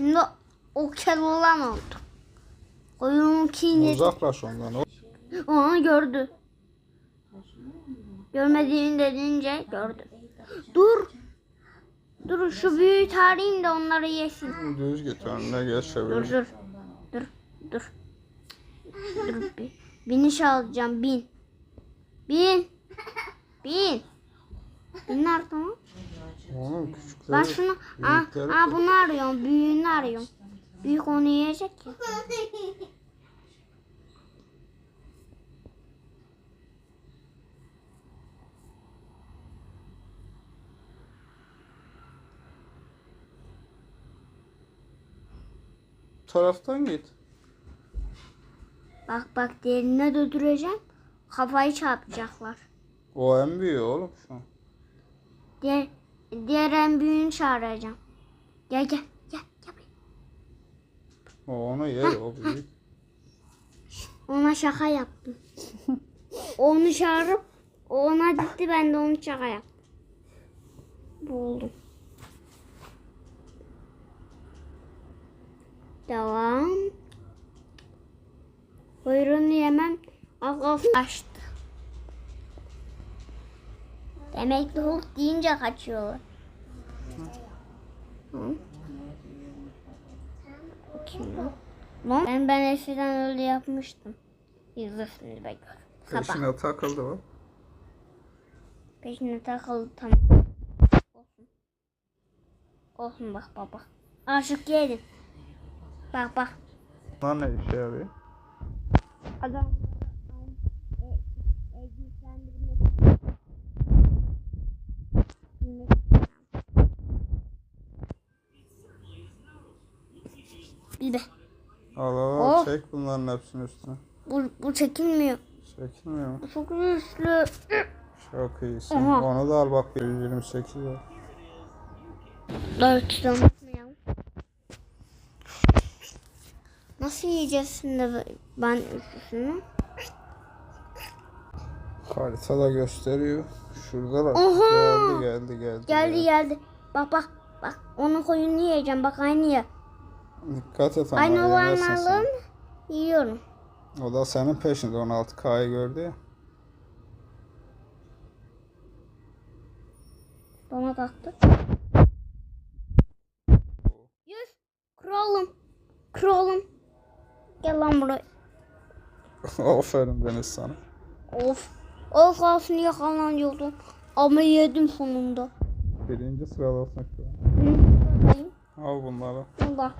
Şimdi o kel olan oldu. Koyunun kinli. Uzaklaş ondan. Onu gördü. Görmediğini dedince gördü. Dur. Dur şu büyüğü tarayayım da onları yesin. Düz git önüne geç Dur çevir. dur. Dur. Dur. Dur bir. Biniş alacağım. Bin. Bin. Bin. Bin o? Oğlum küçükleri. Ben şunu... Aa, aa bunu arıyorum. Büyüğünü arıyorum. Büyük onu yiyecek. Bu taraftan git. Bak bak derine döndüreceğim. Kafayı çarpacaklar. O en büyüğü oğlum şu an. Diğer, diğer en büyüğünü çağıracağım. Gel gel gel. gel. O onu yer o büyük. Ona şaka yaptım. onu çağırıp o ona gitti ben de onu şaka yaptım. Buldum. Devam. Kuyruğunu yemem. Akaf açtı. Demek ki Hulk deyince kaçıyorlar. Hı. Bakayım lan. Lan ben, ben eskiden öyle yapmıştım. İzlesiniz be gör. Sabah. Peşine takıldı o. Peşine takıldı tamam. Olsun. Olsun bak baba. Aşık yedim. Bak bak. Lan ne işe yarıyor? Adam Bir de Al al al Oh. çek bunların hepsini üstüne. bu, bu çekilmiyor. Çekilmiyor mu? Çok güçlü. Çok iyisin. Aha. Onu da al bak 128 var. Dört unutmayalım. Nasıl yiyeceğiz şimdi ben üçüsünü? Haritada gösteriyor. Şurada da. Oha! Geldi geldi geldi. Geldi geldi. Bak bak bak onun koyunu yiyeceğim bak aynı ya. Dikkat et ama sen. olanların yiyorum. O da senin peşinde 16K'yı gördü ya. Bana baktı. Yüz. Kralım. Kralım. Gel lan buraya. Aferin Deniz sana. Of. Of olsun yakalanıyordum. Ama yedim sonunda. Birinci sıradasın şu an. Al bunları. Allah.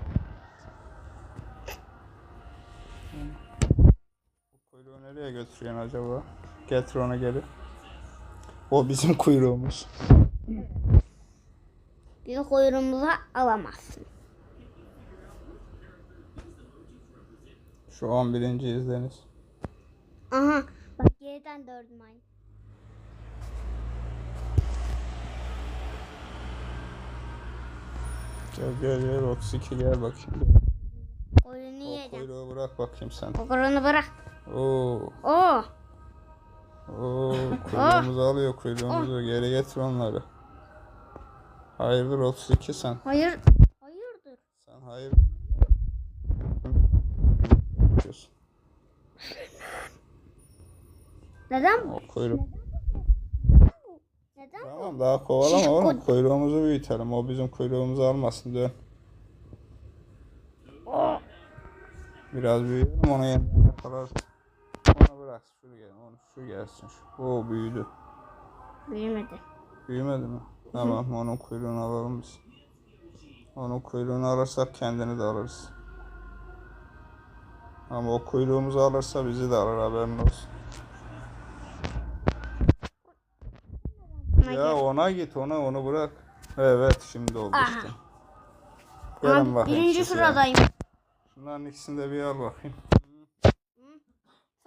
Nereye götürüyorsun acaba? Getir onu geri. O bizim kuyruğumuz. Bir kuyruğumuza alamazsın. Şu an birinciyiz Deniz. Aha. Bak geriden dördüm aynı. Gel gel gel 32 gel bakayım. Koyunu O yiyeceğim. kuyruğu bırak bakayım sen. O kuyruğunu bırak. Oo, Oo. oo kuyruğumuzu alıyor kuyruğumuzu. Geri getir onları. Hayırdır 32 sen. Hayır. Hayırdır. Sen hayır. Neden? O kuyruk. Neden? Tamam daha kovalama Şiş oğlum. Kuyruğumuzu büyütelim. O bizim kuyruğumuzu almasın dön. Biraz büyüyelim onu yeniden yakalarız. Bırak şu gel. Onu şu gelsin. Şu. O büyüdü. Büyümedi. Büyümedi mi? Tamam onun kuyruğunu alalım biz. Onun kuyruğunu alırsak kendini de alırız. Ama o kuyruğumuzu alırsa bizi de alır haberin olsun. Ona Ya ona git ona onu bırak. Evet şimdi oldu Aha. işte. Gelin bakayım. birinci sıradayım. Şunların ikisini de bir al bakayım.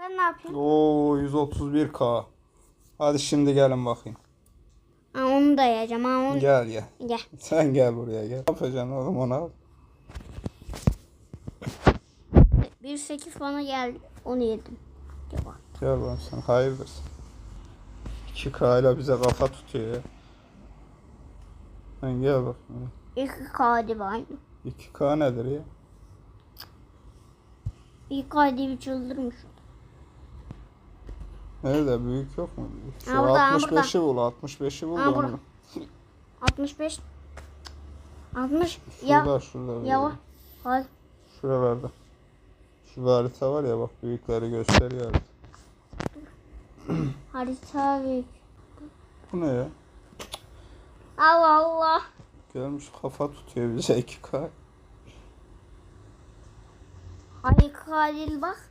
Sen ne yapıyorsun? Oo 131k. Hadi şimdi gelin bakayım. Ha, onu da yiyeceğim. Ha, onu... Gel gel. Gel. Sen gel buraya gel. Ne yapacaksın oğlum onu al. Bir sekiz bana geldi. Onu yedim. Gel bak. Gel lan sen hayırdır. 2k ile bize kafa tutuyor ya. Sen gel bakayım. İki kadi var. 2K nedir ya? İlk ay diye bir çıldırmış. Nerede büyük yok mu? Şu Ha, burada, ha, 65'i bul 65'i bul Ha, da burada. onu. 65 60 ya Şurada şurada. ya böyle. hadi Şuralarda. Şu harita var ya bak büyükleri gösteriyor. harita. harita büyük. Bu ne ya? Allah Allah. Gelmiş kafa tutuyor bize 2K. Hadi Halil bak.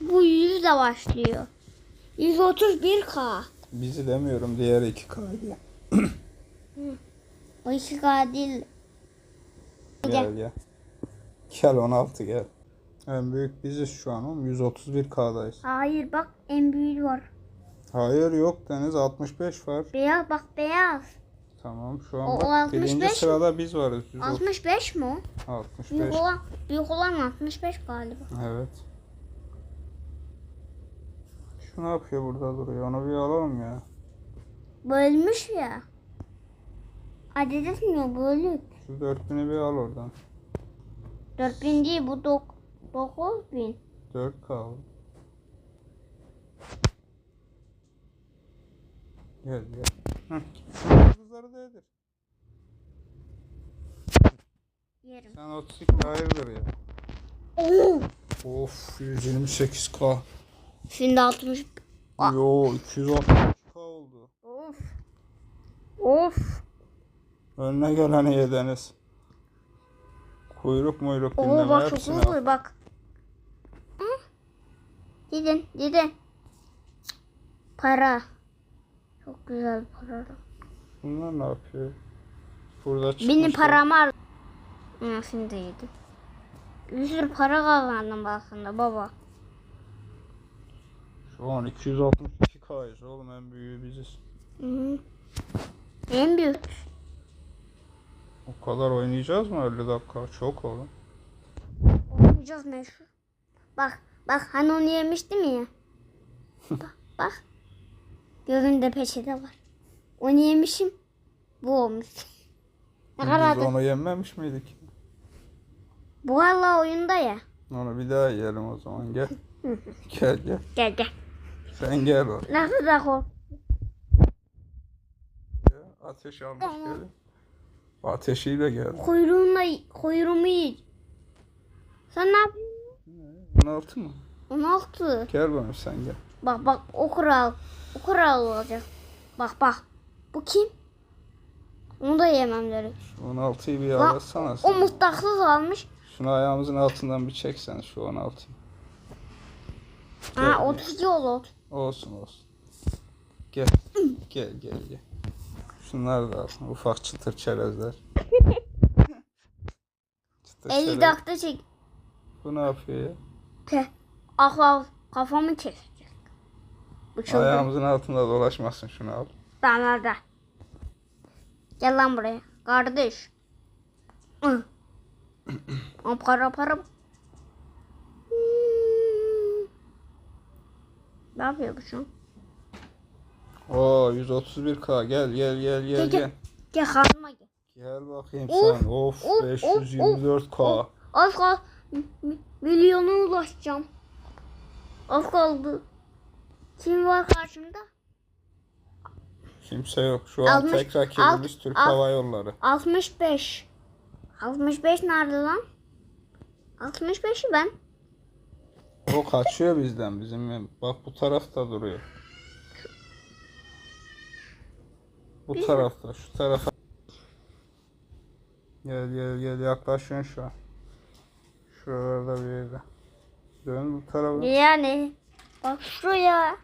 Bu 100 de başlıyor. 131K. Bizi demiyorum diğer 2K diye. O 2K değil. Gel gel. Gel 16 gel. En büyük biziz şu an oğlum 131K'dayız. Hayır bak en büyüğü var. Hayır yok Deniz 65 var. Beyaz bak beyaz. Tamam şu an O- o bak 65 birinci mi? sırada biz varız. 130 65 mi o? Büyük 65. olan, büyük olan 65 galiba. Evet. Şu ne yapıyor burada duruyor? Onu bir alalım ya. Bölmüş ya. Adet etmiyor bölük. Şu 4000'i bir al oradan. 4000 değil bu dok 9000. 4K al. Gel gel. Heh. Şu yıldızları değdir. Yerim. Sen 32 hayırdır ya. Of 128K. Şimdi 60. Aa. Yo 262K oldu. Of. Of. Önüne geleni yediniz. Kuyruk muyruk Oo dinleme bak çok hızlı bak. Hı? Gidin gidin. Para. Çok güzel para. Bunlar ne yapıyor? Burada çıkmış. Benim paramı al. Hı, şimdi yedim. Bir sürü para kazandım aslında baba. Şu an 262K'yız oğlum en büyüğü biziz. Hı -hı. En büyük. O kadar oynayacağız mı 50 dakika? Çok oğlum. Oynayacağız meşhur. Bak bak hani onu yemiştim ya. bak bak. Gözümde peçete var. Onu yemişim. Bu olmuş. ne kadar Biz onu yememiş miydik? Bu hala oyunda ya. Onu bir daha yiyelim o zaman gel. gel gel. Gel gel. Sen gel oraya. Nasıl da kork. Ateş almış gel. Ateşiyle gel. Kuyruğumla kuyruğumu yiy. Sen ne yapıyorsun? 16 mı? 16. Gel bana sen gel. Bak bak o kural. O kural olacak. Bak bak. Bu kim? Onu da yemem gerek. 16'yı bir Bak, alasana O sen. mutlaksız almış. Şunu ayağımızın altından bir çeksen şu 16'yı. Gel, Ha gel. 32 oldu. Olsun olsun. Gel. Gel gel gel. Şunlar da alsın. Ufak çıtır çerezler. çıtır 50 çerez. dakika çek. Bu ne yapıyor ya? Te. Ah ah kafamı kesecek. Bu çılgın. Ayağımızın altında dolaşmasın şunu al. Damlarda. Gel lan buraya. Kardeş. Aa, para para. Ne yapıyor bu şu an? Oo 131k gel gel gel gel Gel, gel. gel. Gel hanıma gel. Gel bakayım Of, sen. Of, of, 524k. of. Az kal. mi- mi- Milyona ulaşacağım. Az kaldı. Kim var karşımda? Kimse yok. Şu an Altmış- tek rakibimiz alt- Türk alt- Hava Yolları. 65. 65 nerede lan? 65'i ben. O kaçıyor bizden bizim. Bak bu tarafta duruyor. Bu tarafta, şu tarafa. Gel gel gel yaklaşıyorsun şu an. Şuralarda bir yerde. Dön bu tarafa. Yani. Bak şuraya.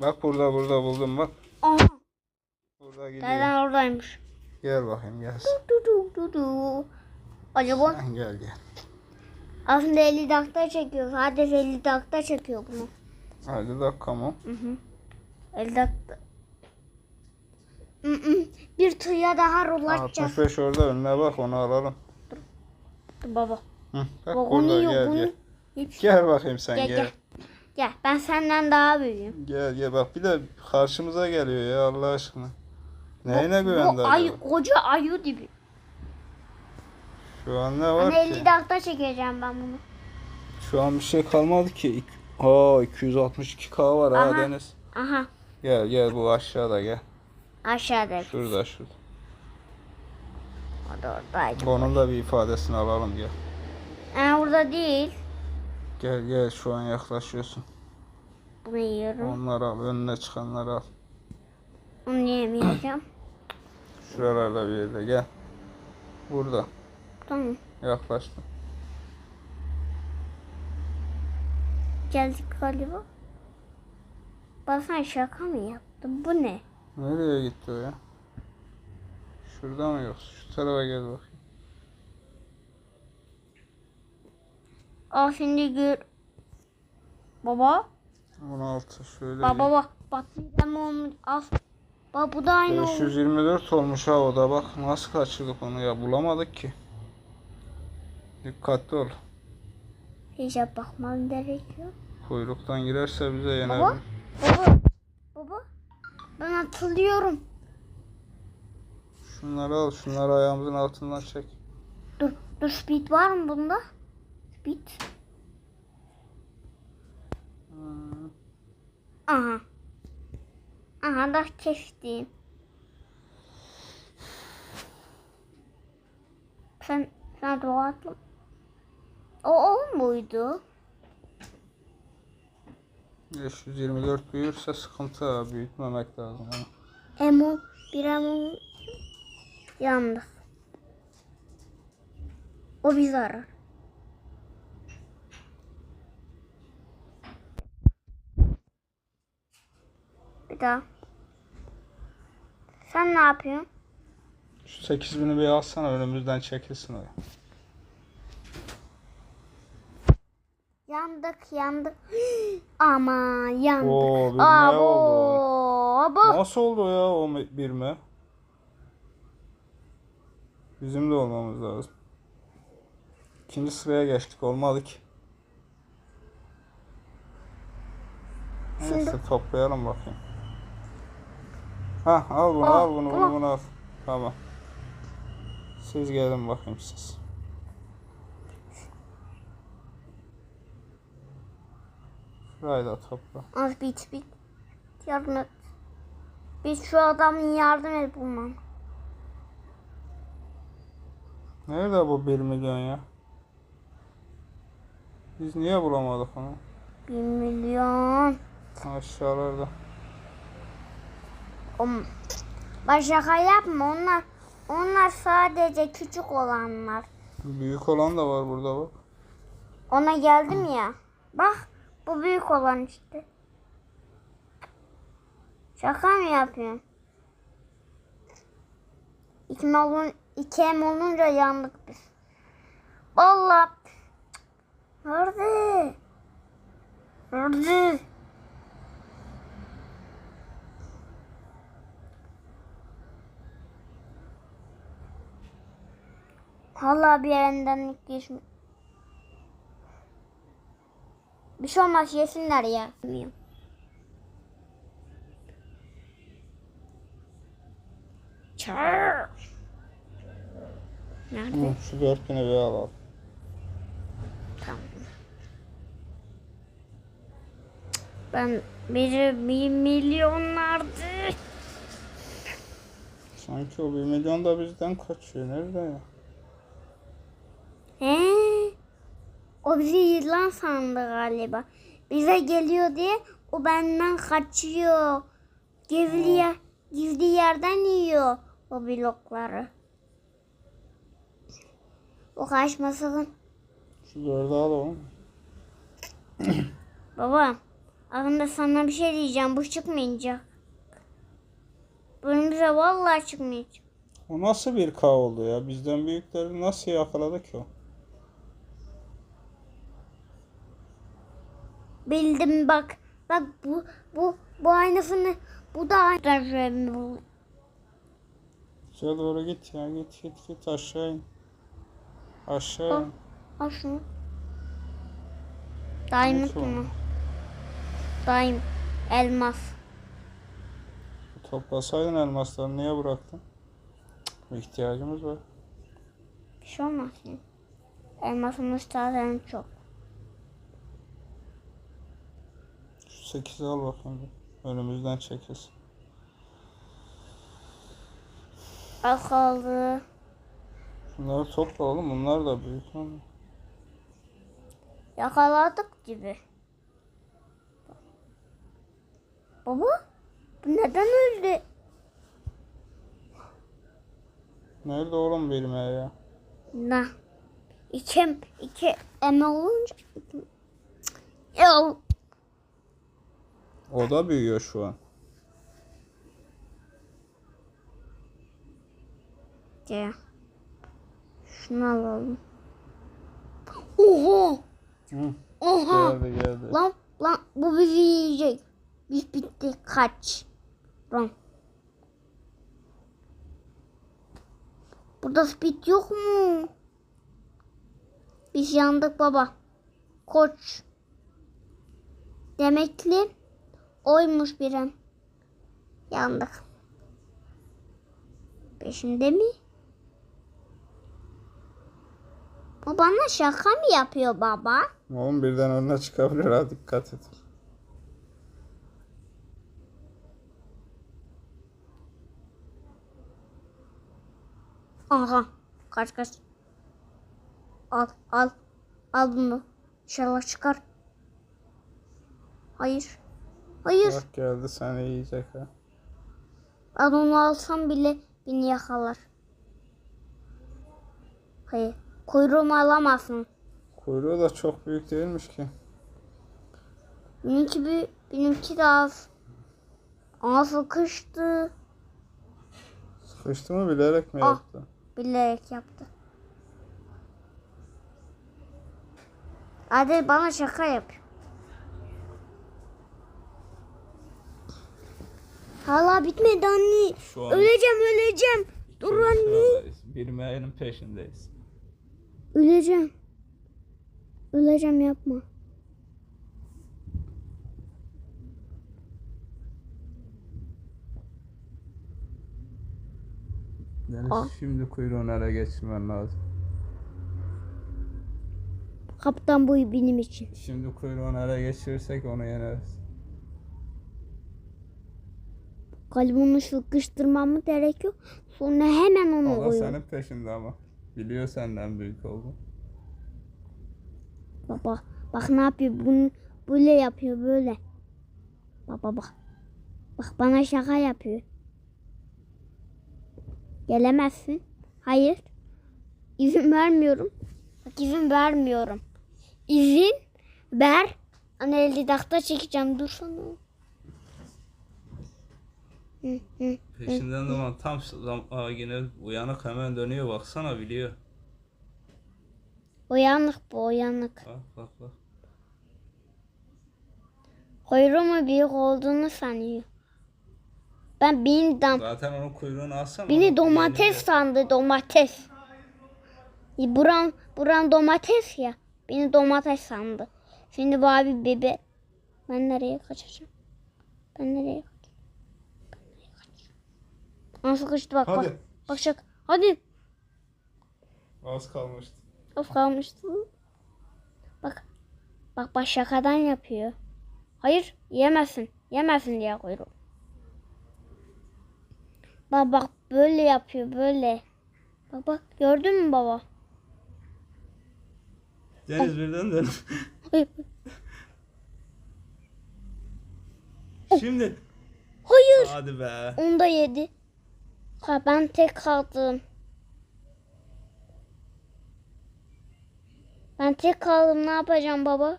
Bak burada burada buldum bak. Aha. Burada gidiyor. Nereden oradaymış? Gel bakayım gel. Du du du du. Acaba Sen gel gel. Aslında 50 dakika çekiyor. Sadece 50 dakika çekiyor bunu. Hadi dakika mı? 50 dakika. Mm-mm. Bir tüya daha rulatacağız. 65 orada önüne bak onu alalım. Dur baba. Hı, bak Bak onu burada gel bunu. gel. Hiç- Gel bakayım sen Gel gel. gel. Gel ben senden daha büyüğüm. Gel gel bak bir de karşımıza geliyor ya Allah aşkına. Neyine Bu güvendi ayı, acaba? koca ayı gibi. Şu an ne var ki? 50 dakika çekeceğim ben bunu. Şu an bir şey kalmadı ki. Ha 262k var ha Aha. Deniz. Aha Gel gel bu aşağıda gel. aşağıda. Şurada şurada. O da oradaydı. Onun da bir ifadesini alalım gel. Ee, burada değil. Gel gel şu an yaklaşıyorsun. Bunu yiyorum. Onları al önüne çıkanları al. Onu yemeyeceğim. Şuralarda bir yerde gel. Burada tamam. yaklaştım. Geldik galiba. Bazen şaka mı yaptım? Bu ne? Nereye gitti o ya? Şurada mı yoksa? Şu tarafa gel bakayım. Al şimdi gör. Baba. 16 şöyle. Baba bak. Bak bir olmuş. Al. Bak bu da aynı olmuş. 524 olmuş ha o da bak. Nasıl kaçırdık onu ya bulamadık ki. Dikkatli ol. Hiç bakmam gerekiyor. Kuyruktan girerse bize yener. Baba. Baba. Baba. Ben atılıyorum. Şunları al, şunları ayağımızın altından çek. Dur. Dur speed var mı bunda? Speed. Hmm. Aha. Aha da kestim. Sen sen doğa atla. O o muydu? 524 büyürse sıkıntı ha, büyütmemek lazım. Emo bir emo yandık. O bizi arar. Bir daha. Sen ne yapıyorsun? Şu 8000'i bir alsana önümüzden çekilsin o. Yandık yandık. Ama yandık. Oo, bir ne Abo, oldu? abo. Nasıl oldu ya o me- bir mi? Bizim de olmamız lazım. İkinci sıraya geçtik olmadı ki. Neyse toplayalım bakayım. Ha al bunu Oh, al bunu bunu bunu al. Tamam. Siz gelin bakayım siz. Da topla. Az bit bit. Yardım et. Biz şu adamın yardım et bulmam. Nerede bu 1 milyon ya? Biz niye bulamadık onu? Bir milyon. Aşağılarda. Om. Bak şaka yapma onlar. Onlar sadece küçük olanlar. Büyük olan da var burada bak. Ona geldim ya. Bak bu büyük olan işte. Şaka mı yapıyorsun? İki em olun, iki em olunca yandık biz. Vallahi. Nerede? Nerede? Vallahi bir yerinden geçmiş. Bir şey olmaz yesinler ya. Bilmiyorum. Çağır. Nerede? Hı, şu 4000'i bir al al. Tamam. Ben bir, bir milyonlardı. Sanki o 1 milyon da bizden kaçıyor. Nerede ya? He? O bizi yılan sandı galiba. Bize geliyor diye o benden kaçıyor. Gizli, yer, gizli yerden yiyor o blokları. O kaçmasın. Şu 4'ü al oğlum. Baba, aslında sana bir şey diyeceğim. Bu çıkmayacak. Önümüze vallahi çıkmayacak. O nasıl bir K oldu ya? Bizden büyükleri nasıl yakaladı ki o? Bildim bak. Bak bu bu bu aynısını bu da aynı. Şuraya doğru git ya. Git git git aşağı in. Aşağı in. Al şunu. Diamond Nasıl? Diamond. Elmas. Toplasaydın elmasları niye bıraktın? Cık, İhtiyacımız var. Bir şey olmaz. Elmasımız zaten çok. 8'i al bakayım. bir. Önümüzden çekilsin. Az kaldı. Şunları topla oğlum. Bunlar da büyük ama. Yakaladık gibi. Baba bu neden öldü? Nerede oğlum benim ya? Ne? İki, iki eme olunca... Ya O da büyüyor şu an. Ya. Şunu alalım. Oha! Hı. Oha! Geldi geldi. Lan lan bu bizi yiyecek. Biz bitti kaç. Lan. Burada speed yok mu? Biz yandık baba. Koç. Demekli oymuş biren. Yandık. Peşinde mi? O bana şaka mı yapıyor baba? Oğlum birden önüne çıkabilir ha dikkat et. Aha. Kaç kaç. Al al. Al bunu. İnşallah çıkar. Hayır. Hayır. Bak geldi seni yiyecek ha. Ben onu alsam bile beni yakalar. Hayır. Kuyruğumu alamazsın. Kuyruğu da çok büyük değilmiş ki. Benimki bir, benimki de az. Aa sıkıştı. Sıkıştı mı bilerek mi Ah. yaptı? Bilerek yaptı. Hadi bana şaka yap. Hala bitmedi anne. Şu an Öleceğim öleceğim. Dur anne. Bir meyenin peşindeyiz. Öleceğim. Öleceğim yapma. Deniz Ah. şimdi kuyruğunu ele geçirmen lazım. Kaptan boyu benim için. Şimdi kuyruğunu ele geçirirsek onu yeneriz. Kalbimi sıkıştırmamı gerekiyor. Sonra hemen onu da koyuyorum. senin peşinde ama. Biliyor senden büyük oldu. Baba bak ne yapıyor? Bunu böyle yapıyor böyle. Baba bak. Bak bana şaka yapıyor. Gelemezsin. Hayır. İzin vermiyorum. Bak izin vermiyorum. İzin ver. Anne 50 dakika çekeceğim. Dursana. Hı, hı. Peşinden zaman tam zam Aa, yine uyanık hemen dönüyor baksana biliyor. Uyanık bu uyanık. Bak bak bak. Kuyruğumu büyük olduğunu sanıyor. Ben beni dam Zaten onun kuyruğunu alsana. Beni domates yeniyor. sandı domates. E, Buran, buran domates ya. Beni domates sandı. Şimdi bu abi bebe. Ben nereye kaçacağım? Ben nereye kaçacağım? Ben nereye kaçacağım? Aa, sıkıştı bak bak. Hadi. Bak şak. Hadi. Az kalmıştı. Of kalmıştı. Bak. Bak bak şakadan yapıyor. Hayır yemezsin. Yemezsin diye kuyruğu. Bak bak böyle yapıyor böyle. Bak bak gördün mü baba? Deniz birden dön. Şimdi. Hayır. Hadi be. Onu da yedi. Ha ben tek kaldım. Ben tek kaldım ne yapacağım baba?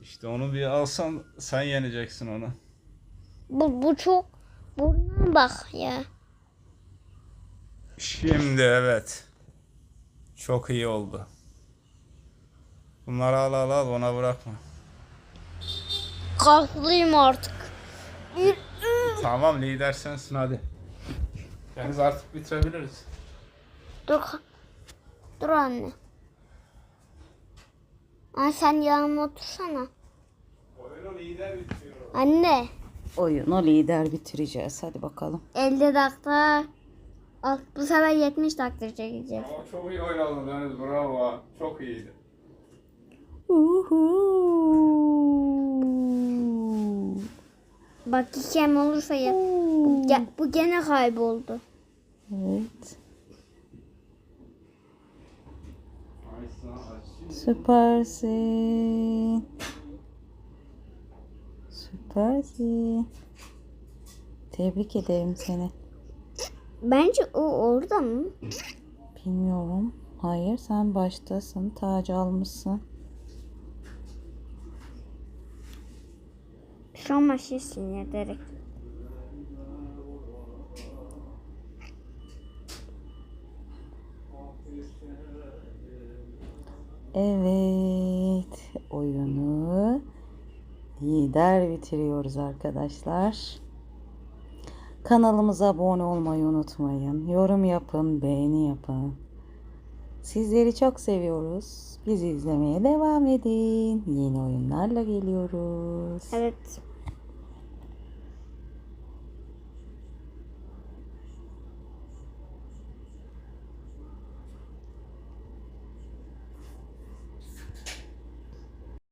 İşte onu bir alsan sen yeneceksin onu. Bu, bu çok burnuna bak ya. Şimdi evet. Çok iyi oldu. Bunları al al al ona bırakma. Kaslıyım artık. Tamam lider sensin hadi. Deniz artık bitirebiliriz. Dur. Dur anne. Anne sen yanıma otursana. Oyunu lider bitiyor. Anne. Oyunu lider bitireceğiz. Hadi bakalım. 50 dakika Al bu sefer 70 takdir çekeceğiz. Ama çok iyi oynadın Deniz bravo. Çok iyiydi. Uhu. Bak ikem olursa ya. Bu, ge- bu gene kayboldu. Evet. Süpersin. Süpersin. Tebrik ederim seni. Bence o orada mı? Bilmiyorum. Hayır sen baştasın. Tacı almışsın. Şu maşisin ya direkt. Evet. Oyunu lider bitiriyoruz arkadaşlar. Kanalımıza abone olmayı unutmayın. Yorum yapın, beğeni yapın. Sizleri çok seviyoruz. Bizi izlemeye devam edin. Yeni oyunlarla geliyoruz. Evet.